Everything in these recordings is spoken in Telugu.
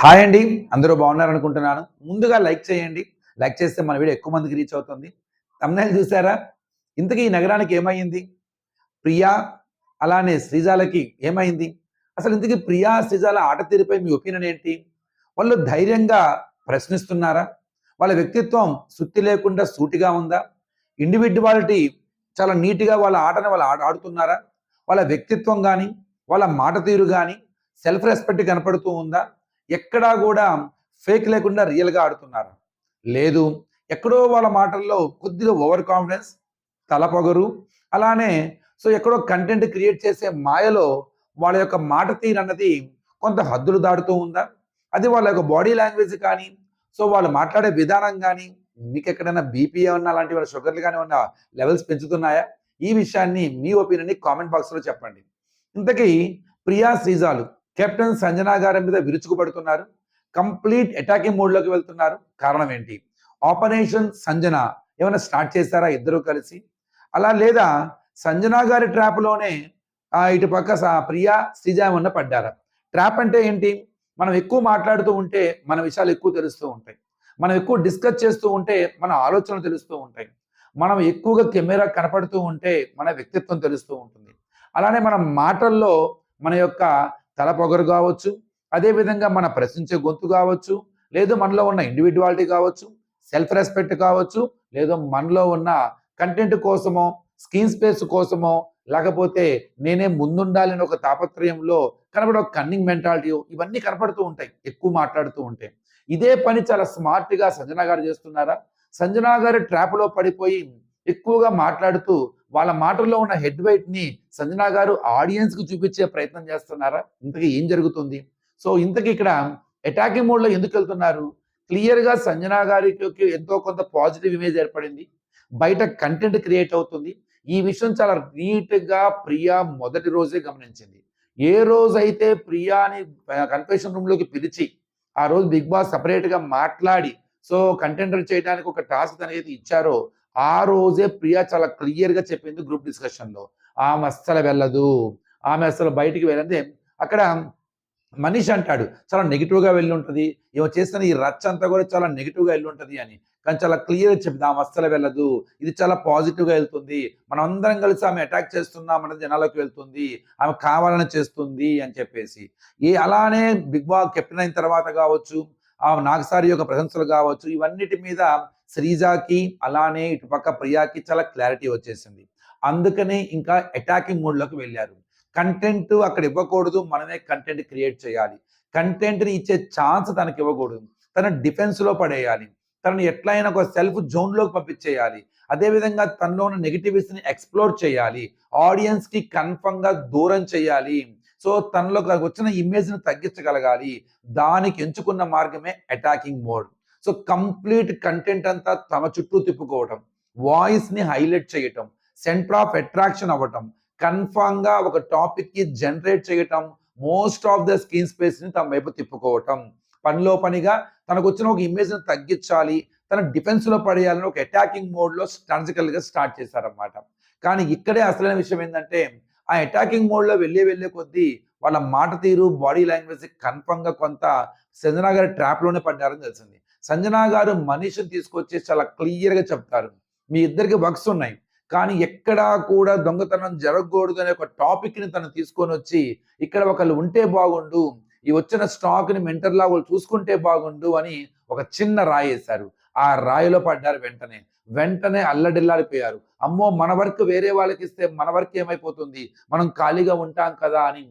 హాయ్ అండి. అందరూ బాగున్నారనుకుంటున్నాను ముందుగా లైక్ చేయండి. లైక్ చేస్తే మన వీడియో ఎక్కువ మందికి రీచ్ అవుతుంది. తమ్నైల్ చూసారా? ఇంతకీ ఈ నగరానికి ఏమైంది? ప్రియా అలానే శ్రీజాలకి ఏమైంది? అసలు ఇంతకీ ప్రియా శ్రీజాల ఆట తీరుపై మీ ఒపీనియన్ ఏంటి? వాళ్ళు ధైర్యంగా ప్రశ్నిస్తున్నారా? వాళ్ళ వ్యక్తిత్వం సుత్తి లేకుండా సూటిగా ఉందా? ఇండివిజువాలిటీ చాలా నీట్గా వాళ్ళ ఆటను వాళ్ళు ఆడ ఆడుతున్నారా? వాళ్ళ వ్యక్తిత్వం కానీ వాళ్ళ మాట తీరు కానీ సెల్ఫ్ రెస్పెక్ట్ కనపడుతూ ఉందా? ఎక్కడా కూడా ఫేక్ లేకుండా రియల్గా ఆడుతున్నారు. లేదు ఎక్కడో వాళ్ళ మాటల్లో కొద్దిగా ఓవర్ కాన్ఫిడెన్స్ తలపొగరు అలానే సో ఎక్కడో కంటెంట్ క్రియేట్ చేసే మాయలో వాళ్ళ యొక్క మాట తీరు అన్నది కొంత హద్దులు దాటుతూ ఉందా? అది వాళ్ళ యొక్క బాడీ లాంగ్వేజ్ కానీ సో వాళ్ళు మాట్లాడే విధానం కానీ మీకు ఎక్కడైనా బీపీ ఏమన్నా అలాంటి వాళ్ళ షుగర్లు కానీ ఉన్న లెవెల్స్ పెంచుతున్నాయా? ఈ విషయాన్ని మీ ఒపీనియన్ని కామెంట్ బాక్స్లో చెప్పండి. ఇంతకీ ప్రియా శ్రీజాలు కెప్టెన్ సంజనా గారి మీద విరుచుకుపడుతున్నారు. కంప్లీట్ అటాకింగ్ మోడ్లోకి వెళ్తున్నారు. కారణం ఏంటి? ఆపరేషన్ సంజన ఏమైనా స్టార్ట్ చేస్తారా ఇద్దరు కలిసి? అలా లేదా సంజనా గారి ట్రాప్లోనే ఇటు పక్క స- ప్రియా శ్రీజ ఏమన్నా పడ్డారా? ట్రాప్ అంటే ఏంటి? మనం ఎక్కువ మాట్లాడుతూ ఉంటే మన విషయాలు ఎక్కువ తెలుస్తూ ఉంటాయి. మనం ఎక్కువ డిస్కస్ చేస్తూ ఉంటే మన ఆలోచనలు తెలుస్తూ ఉంటాయి. మనం ఎక్కువగా కెమెరా కనపడుతూ ఉంటే మన వ్యక్తిత్వం తెలుస్తూ ఉంటుంది. అలానే మన మాటల్లో మన యొక్క తల పొగరు కావచ్చు అదేవిధంగా మన ప్రశ్నించే గొంతు కావచ్చు లేదు మనలో ఉన్న ఇండివిజువాలిటీ కావచ్చు సెల్ఫ్ రెస్పెక్ట్ కావచ్చు లేదు మనలో ఉన్న కంటెంట్ కోసమో స్క్రీన్ స్పేస్ కోసమో లేకపోతే నేనే ముందుండాలని ఒక తాపత్రయంలో కనబడే ఒక కన్నింగ్ మెంటాలిటీ ఇవన్నీ కనపడుతూ ఉంటాయి ఎక్కువ మాట్లాడుతూ ఉంటాయి ఇదే పని చాలా స్మార్ట్గా సంజనా గారు చేస్తున్నారా? సంజనా గారు ట్రాప్లో పడిపోయి ఎక్కువగా మాట్లాడుతూ వాళ్ళ మాటల్లో ఉన్న హెడ్ వెయిట్ని సంజనా గారు ఆడియన్స్కు చూపించే ప్రయత్నం చేస్తున్నారా? ఇంతకీ ఏం జరుగుతుంది? సో ఇంతకీ ఇక్కడ అటాకింగ్ మోడ్లో ఎందుకు వెళ్తున్నారు? క్లియర్గా సంజనా గారికి ఎంతో కొంత పాజిటివ్ ఇమేజ్ ఏర్పడింది. బయట కంటెంట్ క్రియేట్ అవుతుంది. ఈ విషయం చాలా నీట్గా ప్రియా మొదటి రోజే గమనించింది. ఏ రోజైతే ప్రియాని కన్ఫెషన్ రూమ్లోకి పిలిచి ఆ రోజు బిగ్ బాస్ సపరేట్గా మాట్లాడి సో కంటెంటర్ చేయడానికి ఒక టాస్క్ అనేది ఇచ్చారో ఆ రోజే ప్రియా చాలా క్లియర్గా చెప్పింది గ్రూప్ డిస్కషన్లో ఆమె అస్సలు వెళ్ళదు. ఆమె అసలు బయటికి వెళ్ళంటే అక్కడ మనిషి అంటాడు చాలా నెగిటివ్గా వెళ్ళి ఉంటుంది. ఏమో చేసిన ఈ రచ్చ అంతా కూడా చాలా నెగిటివ్గా వెళ్ళి ఉంటుంది అని. కానీ చాలా క్లియర్ చెప్పింది ఆమె అస్సలు వెళ్ళదు. ఇది చాలా పాజిటివ్గా వెళ్తుంది. మనం అందరం కలిసి ఆమె అటాక్ చేస్తున్నాం అనేది జనాలకు వెళ్తుంది. ఆమె కావాలని చేస్తుంది అని చెప్పేసి. ఈ అలానే బిగ్ బాస్ కెప్టెన్ అయిన తర్వాత కావచ్చు ఆ నాగసారి యొక్క ప్రశంసలు కావచ్చు ఇవన్నిటి మీద శ్రీజాకి అలానే ఇటుపక్క ప్రియాకి చాలా క్లారిటీ వచ్చేసింది. అందుకనే ఇంకా అటాకింగ్ మోడ్లోకి వెళ్ళారు. కంటెంట్ అక్కడ ఇవ్వకూడదు మనమే కంటెంట్ క్రియేట్ చేయాలి. కంటెంట్ని ఇచ్చే ఛాన్స్ తనకి ఇవ్వకూడదు. తన డిఫెన్స్లో పడేయాలి. తనని ఎట్లయినా ఒక సెల్ఫ్ జోన్లోకి పంపించేయాలి. అదేవిధంగా తనలో ఉన్న నెగిటివిటీస్ని ఎక్స్ప్లోర్ చేయాలి. ఆడియన్స్కి కన్ఫర్మ్గా దూరం చేయాలి. సో తనలో వచ్చిన ఇమేజ్ని తగ్గించగలగాలి. దానికి ఎంచుకున్న మార్గమే attacking mode so complete content అంతా తమ చుట్టూ తిప్పుకోవటం వాయిస్ని హైలైట్ చేయటం సెంటర్ ఆఫ్ అట్రాక్షన్ అవ్వటం కన్ఫామ్గా ఒక టాపిక్కి జనరేట్ చేయటం మోస్ట్ ఆఫ్ ద స్క్రీన్ స్పేస్ని తమ వైపు తిప్పుకోవటం. పనిలో పనిగా తనకు వచ్చిన ఒక ఇమేజ్ని తగ్గించాలి తన డిఫెన్స్లో పడేయాలని ఒక అటాకింగ్ మోడ్లో స్ట్రాటజికల్గా స్టార్ట్ చేశారనమాట కానీ ఇక్కడే అసలైన విషయం ఏంటంటే ఆ అటాకింగ్ మోడ్లో వెళ్ళే వెళ్ళే కొద్దీ వాళ్ళ మాట తీరు బాడీ లాంగ్వేజ్ కన్ఫర్మ్గా కొంత సంజనా గారి ట్రాప్లోనే పడ్డారని తెలిసింది. సంజనా గారు మనిషిని తీసుకొచ్చి చాలా క్లియర్గా చెప్తారు. మీ ఇద్దరికి వర్క్స్ ఉన్నాయి. కానీ ఎక్కడా కూడా దొంగతనం జరగకూడదు అనే ఒక టాపిక్ని తను తీసుకొని వచ్చి ఇక్కడ ఒకళ్ళు ఉంటే బాగుండు ఈ వచ్చిన స్టాక్ని మెంటర్ వాళ్ళు చూసుకుంటే బాగుండు అని ఒక చిన్న రాయి వేశారు. ఆ రాయిలో పడ్డారు వెంటనే. వెంటనే అల్లడిల్లాడిపోయారు. అమ్మో మన వర్క్ వేరే వాళ్ళకి ఇస్తే మన వర్క్ ఏమైపోతుంది? మనం ఖాళీగా ఉంటాం కదా అని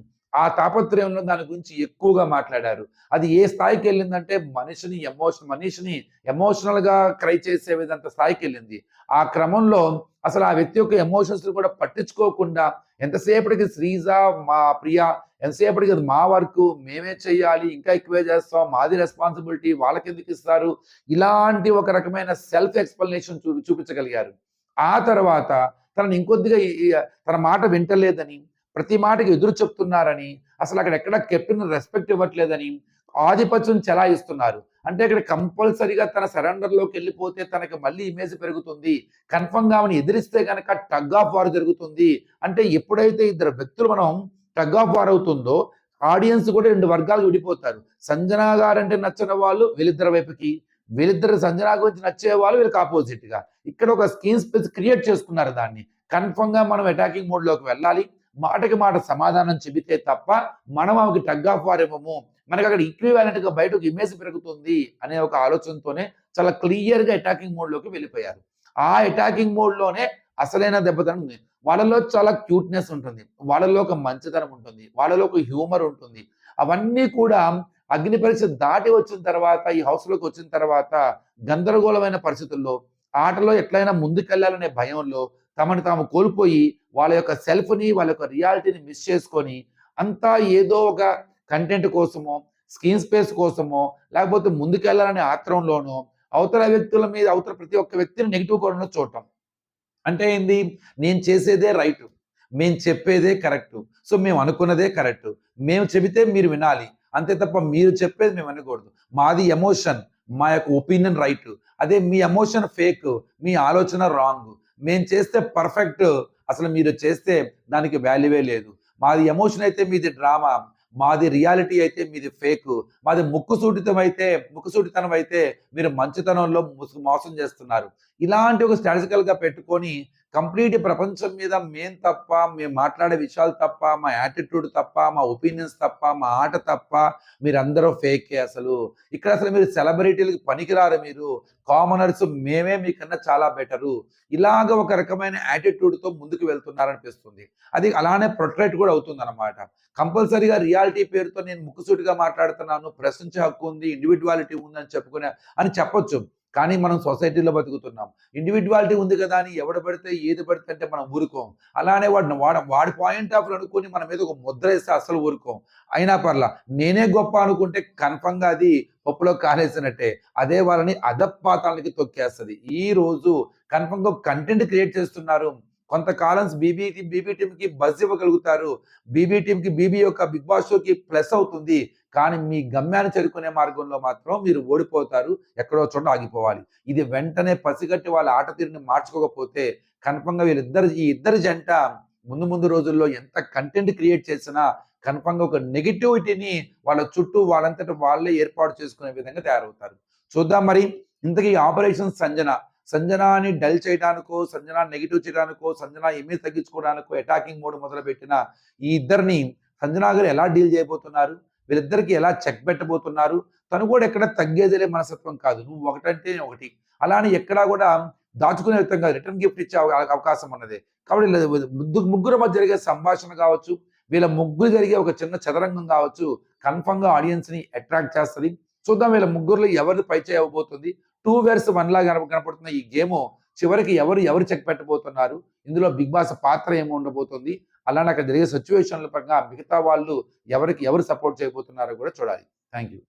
ఆ తాపత్రయంలో దాని గురించి ఎక్కువగా మాట్లాడారు. అది ఏ స్థాయికి వెళ్ళిందంటే మనిషిని ఎమోషన్ మనిషిని ఎమోషనల్గా క్రై చేసే విధంత స్థాయికి వెళ్ళింది. ఆ క్రమంలో అసలు ఆ వ్యక్తి యొక్క ఎమోషన్స్ కూడా పట్టించుకోకుండా ఎంతసేపటికి శ్రీజ మా ప్రియ ఎంతసేపటికి అది మా వర్క్ మేమే చేయాలి ఇంకా ఎక్కువే చేస్తాం మాది రెస్పాన్సిబిలిటీ వాళ్ళకి ఎందుకు ఇస్తారు? ఇలాంటి ఒక రకమైన సెల్ఫ్ ఎక్స్ప్లెనేషన్ చూ చూపించగలిగారు. ఆ తర్వాత తనని ఇంకొద్దిగా తన మాట వింటలేదని ప్రతి మాటకి ఎదురు చెప్తున్నారని అసలు అక్కడ ఎక్కడ కెప్టెన్ రెస్పెక్ట్ ఇవ్వట్లేదని ఆధిపత్యం చెలాయిస్తున్నారు. అంటే ఇక్కడ కంపల్సరీగా తన సరెండర్లోకి వెళ్ళిపోతే తనకి మళ్ళీ ఇమేజ్ పెరుగుతుంది. కన్ఫర్మ్గా ఆమెను ఎదిరిస్తే కనుక టగ్ ఆఫ్ వార్ జరుగుతుంది. అంటే ఎప్పుడైతే ఇద్దరు వ్యక్తులు మనం టగ్ ఆఫ్ వార్ అవుతుందో ఆడియన్స్ కూడా రెండు వర్గాలు విడిపోతారు. సంజనా గారు అంటే నచ్చిన వాళ్ళు వీళ్ళిద్దరి వైపుకి వీళ్ళిద్దరు సంజనా గురించి నచ్చే వాళ్ళు వీళ్ళకి ఆపోజిట్గా. ఇక్కడ ఒక స్కీమ్ స్పేస్ క్రియేట్ చేసుకున్నారు దాన్ని. కన్ఫర్మ్గా మనం అటాకింగ్ మోడ్లోకి వెళ్ళాలి. మాటకి మాట సమాధానం చెబితే తప్ప మనం ఆమెకి టగ్ ఆఫ్ వార్ ఇవ్వము. మనకి అక్కడ ఈక్వివాలెంట్గా బయటకు ఇమేజ్ పెరుగుతుంది అనే ఒక ఆలోచనతోనే చాలా క్లియర్గా అటాకింగ్ మోడ్లోకి వెళ్ళిపోయారు. ఆ అటాకింగ్ మోడ్లోనే అసలైన దెబ్బతనం ఉంది. వాళ్ళలో చాలా క్యూట్నెస్ ఉంటుంది. వాళ్ళలో ఒక మంచితనం ఉంటుంది. వాళ్ళలో ఒక హ్యూమర్ ఉంటుంది. అవన్నీ కూడా అగ్ని పరీక్ష దాటి వచ్చిన తర్వాత ఈ హౌస్లోకి వచ్చిన తర్వాత గందరగోళమైన పరిస్థితుల్లో ఆటలో ఎట్లయినా ముందుకెళ్ళాలనే భయంలో తమను తాము కోల్పోయి వాళ్ళ యొక్క సెల్ఫ్ని వాళ్ళ యొక్క రియాలిటీని మిస్ చేసుకొని అంతా ఏదో ఒక కంటెంట్ కోసమో స్క్రీన్ స్పేస్ కోసమో లేకపోతే ముందుకెళ్ళాలనే ఆత్రంలోనో అవతల వ్యక్తుల మీద అవతల ప్రతి ఒక్క వ్యక్తిని నెగిటివ్ కోణంలో చూడటం. అంటే ఏంది? నేను చేసేదే రైట్ మేము చెప్పేదే కరెక్ట్ సో మేము అనుకున్నదే కరెక్ట్ మేము చెబితే మీరు వినాలి అంతే తప్ప మీరు చెప్పేది మేము అనకూడదు మాది ఎమోషన్ మా యొక్క ఒపీనియన్ రైట్ అదే మీ ఎమోషన్ ఫేక్ మీ ఆలోచన రాంగ్ మేము చేస్తే పర్ఫెక్ట్ అసలు మీరు చేస్తే దానికి వాల్యూవే లేదు. మాది ఎమోషన్ అయితే మీది డ్రామా మాది రియాలిటీ అయితే మీది ఫేక్ మాది ముక్కుసూటితం అయితే ముక్కుసూటితనం అయితే మీరు మంచితనంలో మోసం చేస్తున్నారు. ఇలాంటి ఒక స్ట్రాటజికల్గా పెట్టుకొని కంప్లీట్ ప్రపంచం మీద మేం తప్ప మేము మాట్లాడే విషయాలు తప్ప మా యాటిట్యూడ్ తప్ప మా ఒపీనియన్స్ తప్ప మా ఆట తప్ప మీరందరూ ఫేకే అసలు. ఇక్కడ అసలు మీరు సెలబ్రిటీలకి పనికిరారు మీరు. కామనర్స్ మేమే మీకన్నా చాలా బెటరు. ఇలాగ ఒక రకమైన యాటిట్యూడ్తో ముందుకు వెళ్తున్నారనిపిస్తుంది. అది అలానే ప్రొట్రేట్ కూడా అవుతుంది అనమాట కంపల్సరీగా రియాలిటీ పేరుతో నేను ముక్కుసూటిగా మాట్లాడుతున్నాను. ప్రశ్నించే హక్కు ఉంది ఇండివిజువాలిటీ ఉందని చెప్పుకునే అని చెప్పొచ్చు. కానీ మనం సొసైటీలో బతుకుతున్నాం. ఇండివిజువాలిటీ ఉంది కదా అని ఎవడ పడితే ఏది పడితే అంటే మనం ఊరుకోం. అలానే వాడిని వాడ వాడి పాయింట్ ఆఫ్ అనుకుని మన మీద ఒక ముద్ర వేస్తే అసలు ఊరుకోం. అయినా పర్లా నేనే గొప్ప అనుకుంటే కన్ఫర్మ్గా అది పప్పులో కాలేసినట్టే. అదే వాళ్ళని అధపాతాలకి తొక్కేస్తుంది. ఈ రోజు కన్ఫర్మ్గా కంటెంట్ క్రియేట్ చేస్తున్నారు. కొంతకాలం బీబీ బీబీ టీంకి కి బజ్ ఇవ్వగలుగుతారు. బీబీ టీంకి కి బీబీ యొక్క బిగ్ బాస్ షోకి ప్లస్ అవుతుంది. కానీ మీ గమ్యాన్ని చేరుకునే మార్గంలో మాత్రం మీరు ఓడిపోతారు ఎక్కడో చోట ఆగిపోవాలి. ఇది వెంటనే పసిగట్టి వాళ్ళ ఆట తీరుని మార్చుకోకపోతే కన్ఫంగా వీళ్ళిద్దరు ఈ ఇద్దరు జంట ముందు ముందు రోజుల్లో ఎంత కంటెంట్ క్రియేట్ చేసినా కన్ఫంగా ఒక నెగిటివిటీని వాళ్ళ చుట్టూ వాళ్ళంతట వాళ్ళే ఏర్పాటు చేసుకునే విధంగా తయారవుతారు. చూద్దాం మరి ఇంతకీ ఆపరేషన్ సంజన సంజనాని డల్ చేయడానికో సంజన నెగిటివ్ చేయడానికో సంజన ఇమేజ్ తగ్గించుకోవడానికో అటాకింగ్ మోడ్ మొదలుపెట్టిన ఈ ఇద్దరిని సంజనా గారు ఎలా డీల్ చేయబోతున్నారు? వీళ్ళిద్దరికి ఎలా చెక్ పెట్టబోతున్నారు? తను కూడా ఎక్కడ తగ్గేదిలే మనసత్వం కాదు. నువ్వు ఒకటంటే ఒకటి. అలానే ఎక్కడా కూడా దాచుకునే విధంగా రిటర్న్ గిఫ్ట్ ఇచ్చే అవకాశం ఉన్నది. కాబట్టి ముగ్గురు ముగ్గురు మధ్య జరిగే సంభాషణ కావచ్చు వీళ్ళ ముగ్గురు జరిగే ఒక చిన్న చదరంగం కావచ్చు కన్ఫర్మ్గా ఆడియన్స్ని అట్రాక్ట్ చేస్తుంది. చూద్దాం వీళ్ళ ముగ్గురులో ఎవరు పైచే అవ్వబోతుంది. టూ వేర్స్ వన్ లాగా కనపడుతున్న ఈ గేమ్ చివరికి ఎవరు ఎవరు చెక్ పెట్టబోతున్నారు? ఇందులో బిగ్ బాస్ పాత్ర ఏమి ఉండబోతుంది? అలానే అక్కడ జరిగే సిచ్యువేషన్ల పరంగా మిగతా వాళ్ళు ఎవరికి ఎవరు సపోర్ట్ చేయబోతున్నారో కూడా చూడాలి. Thank you